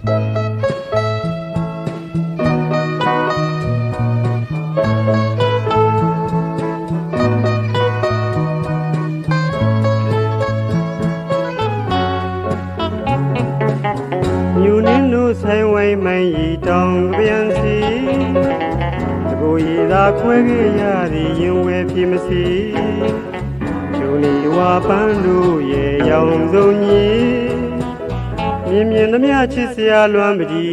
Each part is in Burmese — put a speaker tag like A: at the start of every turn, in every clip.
A: မြူနင်းတို့ဆိုင်ဝိုင်းမိုင်းရီတောင်ပြန်စီတကိုရီသာခွဲခဲ့ရသည်ရင်ဝဲဖြစ်မစီဂျူနီဝါပန်းတို့ရဲ့ရောင်စုံကြီး မြင်မြင်သမျှချစ်စရာလွမ်းပဒီ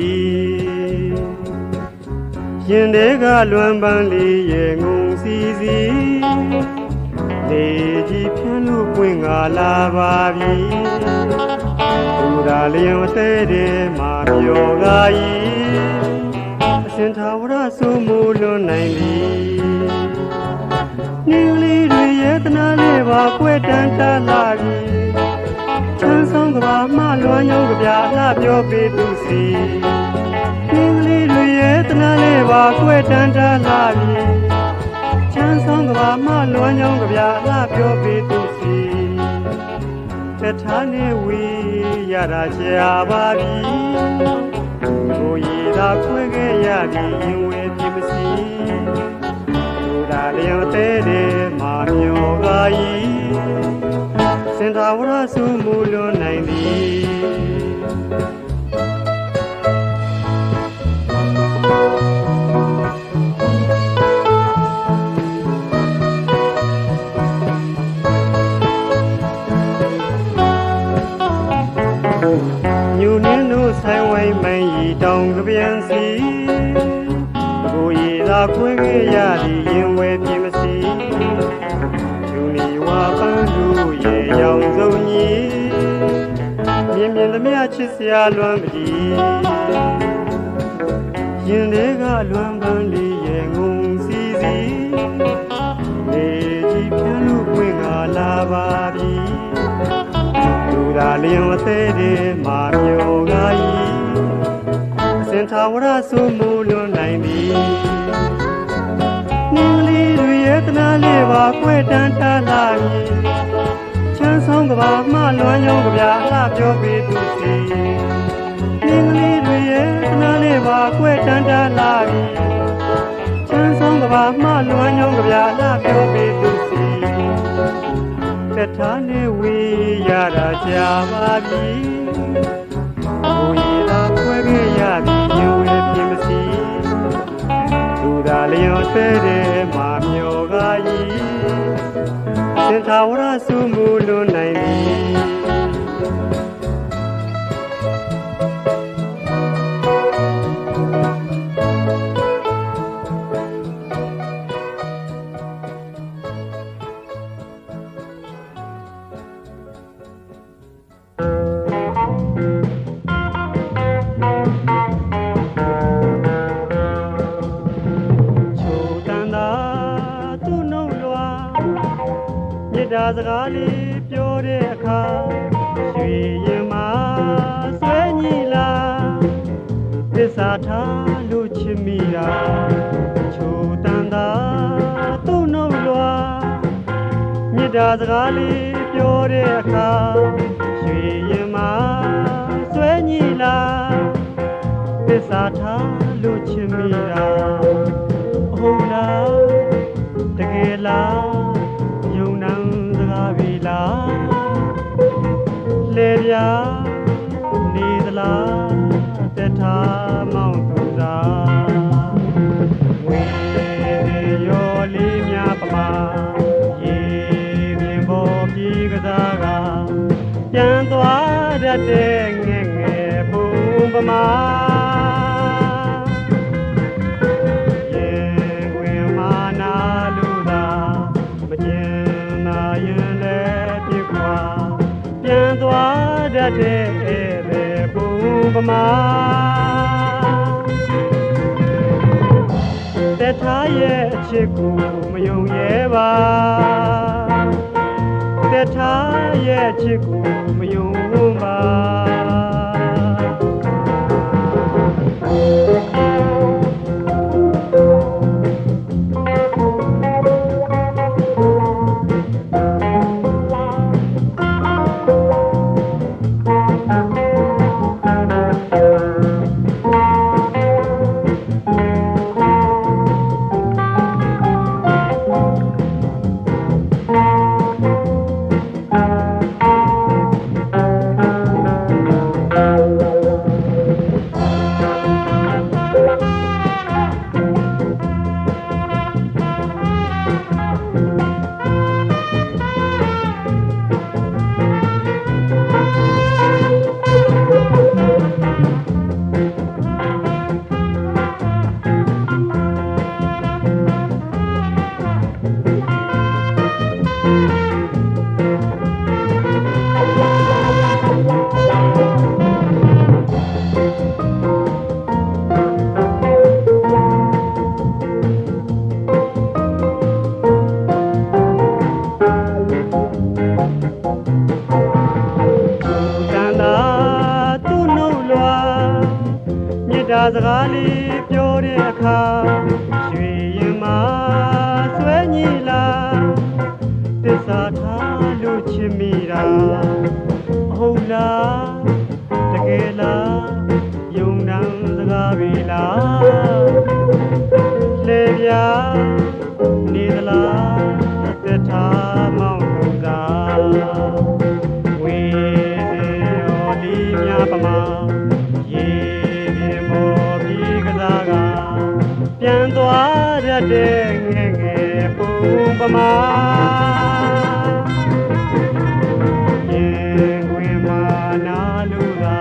A: ရင်တွေကလွမ်းပန်းလေးရဲ့ငုံစီစီလေကြီးဖြန်းလို့ပွင့်ကားလာပါပြီသူရာလျံအသေးတဲ့မာပြောကားဤအရှင်သာဝရဆိုမှုလွန်နိုင်ပြီနင်းလေးတွေရဲ့တနာလေးပါကွဲတန်တလာပြီချမ်းဆောင်ကဘာ မှလွမ်းညောင်းကြပြအလှပြောပေးသူစီနင်းလေးတွေရဲ့တနာလေးပါကွဲတန်တလာပြီချမ်းဆောင်ကဘာမှလွမ်းညောင်းကြပြအလှပြောပေးသူစီတထားနဲ့ဝေးရတာကြာပါပြီကိုရည်သာခွဲခဲ့ရသည်ရင်ဝဲပြမစီလူသာလျော်တဲ့တဲ့မာမျောကားဤစင် သာဝရဆုမူလွန်နိုင်သည်ညူနင်းတို့ဆိုင်ဝိုင်းမိုင်းရီတောင်ကပြန်စီတဘူရီသာခွင့်ခဲ့ရသည်ရင်ဝဲပြ ရောင်စုံကြီးမြင်မြင်သမျှချစ်စရာလွမ်းပဒီရင်တွေကလွမ်းပန်းလေးရဲ့ငုံစီစီလေကြီးဖြန်းလို့ပွင့်ကားလာပါပြီလူသာလျံအသေးတဲ့မာမျိုးကားဤအစင်သာဝရဆိုမူလွန်နိုင်သည်နင်းလေးတွေရဲ့တနာလေးပါကွဲတန်တလာပြီ ချမ်းဆောင်ကဘာမှလွမ်းညောင်းကြပြအလှပြောပေးသူစီနင်းလေးတွေရဲ့တနာလေးပါကွဲတန်တလာပြီချမ်းဆောင်ကဘာမှလွမ်းညောင်းကြပြအလှပြောပေးသူစီတထားနဲ့ဝေးရတာကြာပါပြီ။ စင်သာ စ်တာစကားလေးပြောတဲ့အခါရွှေရင်မာဆွဲညီလာသစ္စာထားလို့ချစ်မိတာချိုတန်သာသူ့နှုတ်လွာမြစ်တာစကားလေးပြောတဲ့အခါရွှေရင်မာဆွဲညီလာသစ္စာထားလို့ချင်မိတာဟုတ် လေပြာနေသလားတထားမောင်းသူသာဝေရောလေးများပမာရေမြင်ပေါ်ပြေကစားကပြန်သွားတတ်တဲ့ငယ်ငယ်ဘုံပမာ ပမာတထားရဲ့အချစ်ကိုမယုံရဲပါတထားရဲ့အချစ်ကိုမယုံပါ စကားလေးပြောတဲ့အခါရွှေရင်မဆွဲညီလာတစ္ဆာထားလို့ချစ်မိတာအဟုတ်လားတကယ်လားယုံနံစကားပြီလားလေပြာ တဲ့ငယ်ငယ်ပုံပမာရင်ခွင်မာနာလူသာ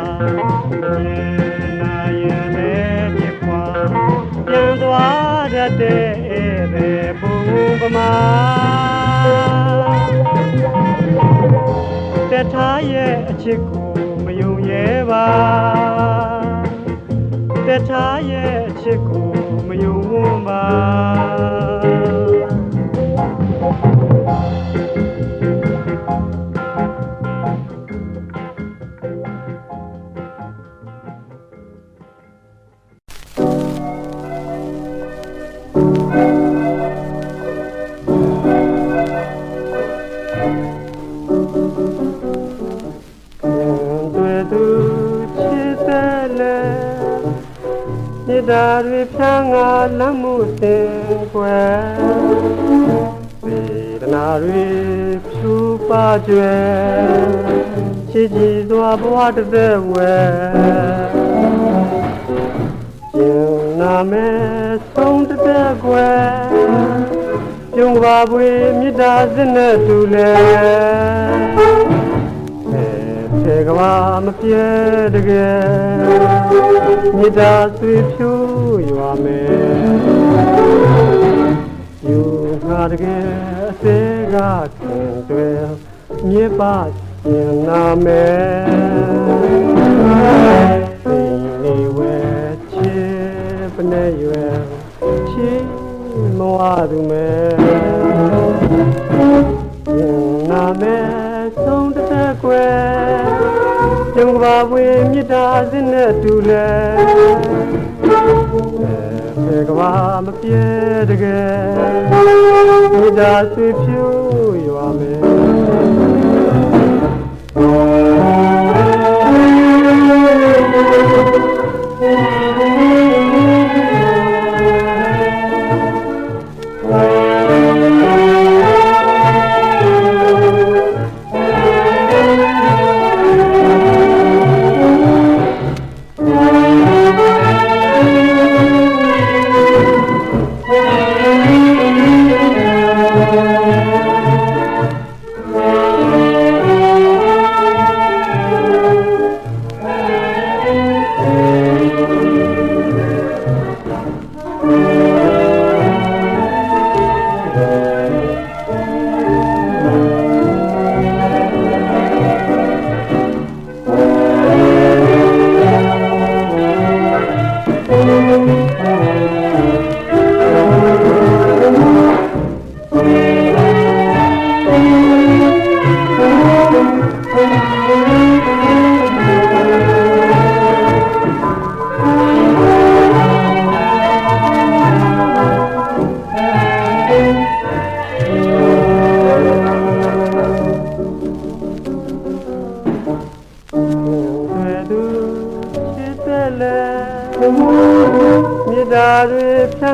A: ရင်နာရင်ပဲပြခွာပြန်သွားတတ်တဲ့ဧည့်သည်ဘုံပမာတထားရဲ့အချစ်ကိုမယုံရဲပါတ ထားရဲ့အချစ်ကိုမယုံဝန်းပါ တာတွေဖြန်းငါလမ်းမှုတင်ွယ်ဝေဒနာတွေဖြူပါကျွယ်ချစ်ကြည်စွာဘဝတစ်သက်ဝဲရင်နာမဲဆုံးတစ်သက်ွယ်ပြုံးပါပွေမြေတာစစ်နဲ့တူလဲထေ ကဘာမပြေတကယ်မြေတာဆွေဖြူရွာမယ်ယူငါတကယ်အစေကခင်တွေမြေပါရှင်နာမယ်ဒီနေဝဲချေပနေရွယ်ချီမဝသူမယ်ရှင်နာမယ်ဆုံးတစ်သက်ကွယ် ကျုံကဘာဝေမြစ်တာစင်းနဲ့တူလဲအဲကဘာမပြေတကယ်မြစ်တာဆွေဖြူရွာမယ်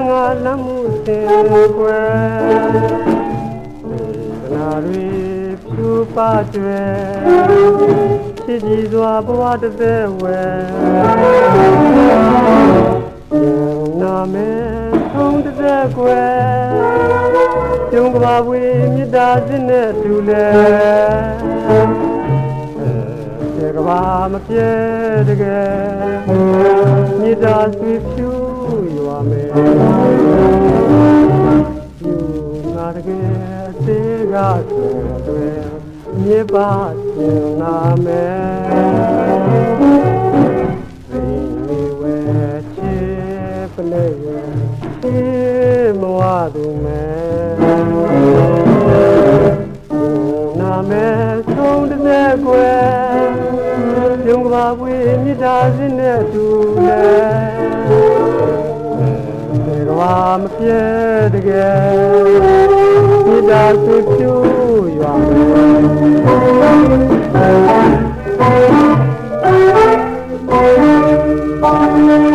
A: ငါလမ်းမှုစင်ကွယ်ဒေသနာတွေဖြူပါကျွယ်ချစ်ကြည်စွာဘဝတစ်သက်ဝဲနာမဲဆုံးတစ်သက်ကွယ်ကျုံကဘာဝေမြေတာစစ်နဲ့တူလဲတေကဘာမပြေတကယ်မြေတာဆွေဖြူရွာ မယ်ယူငါတကယ်တေကဆိုတွေမြေပါရှင်နာမယ်သိနေဝဲချေပနေရေမဝသူမယ်နာမဲဆုံးတဲ့ကွယ်ပြုံးကဘာဝေးမြစ်တာစင်းနဲ့တူလဲ မှာမပြဲတကယ်မိတာသူပြူရွာပါ